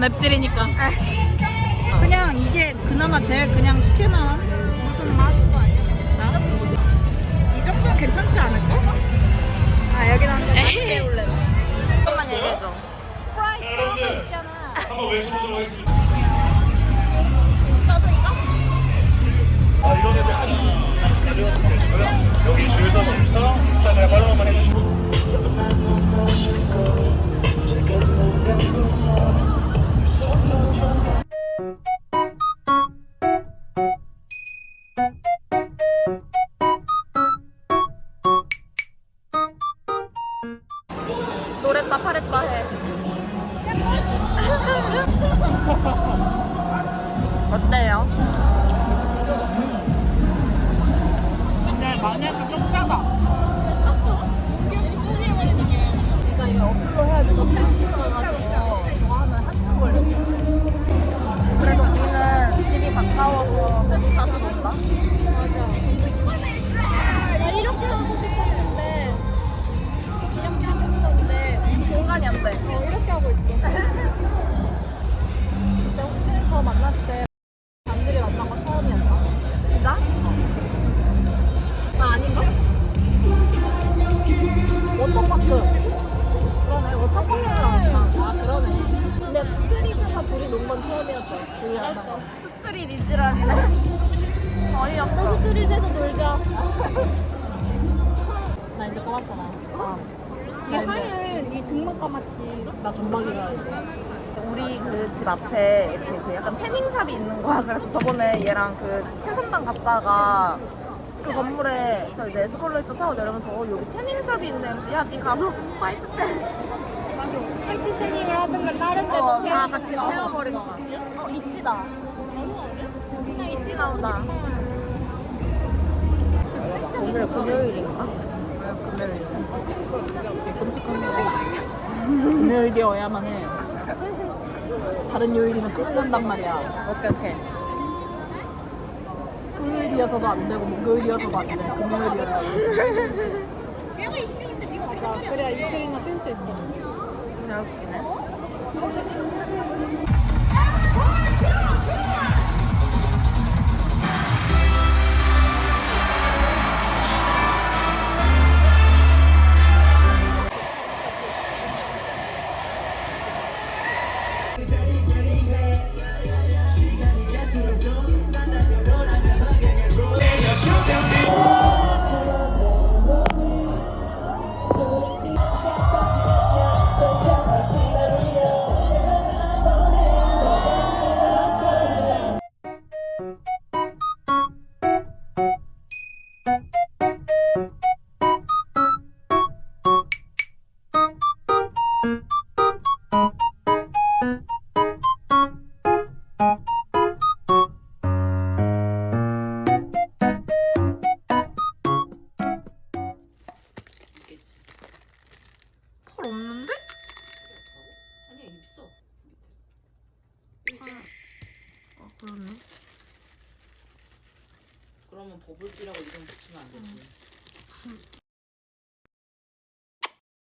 나 맵찔이니까. 그냥 이게 그나마 제일 그냥 시킬만한 무슨 맛인 거 아니야? 이 정도면 괜찮지 않을까? 아 여기는 한 에이. 올래 나. 한번 얘기해줘. 프라이스 하나 있잖아. 한번 외쳐보도록 하겠습니다. 노랬다 파랬다 해. 어때요? 거. 스트릿 이지란이네. 어이없어. 스트릿에서 놀자. 나 이제 까맣잖아. 아. 이 하얀 이 등록 까맣지. 나 전박이가 이제 우리 그 집 앞에 이렇게 그 약간 태닝샵이 있는 거야. 그래서 저번에 얘랑 그 최선당 갔다가 그 건물에서 이제 에스컬레이터 타고 내려면서 어, 여기 태닝샵이 있네. 그래서 야, 니 가서 화이트 때 화이트 태닝을 하든가 다른 데도 어, 다 같이. 태워버린 거 같아. 어, 있지다. 그냥 있지 나온다. 오늘 금요일인가? 금요일이네. 끔찍한 금요일이어야만 해. 다른 요일이면 끝난단 말이야. 오케이, 오케이. 토요일이어서도 안 되고 목요일이어서도 안 돼. 금요일이어야 돼. 맞아. 그래야 이틀이나 쉴 수 있어. 그냥 웃기네. 그렇네. 그러면 버블티라고 이름 붙이면 안 되지.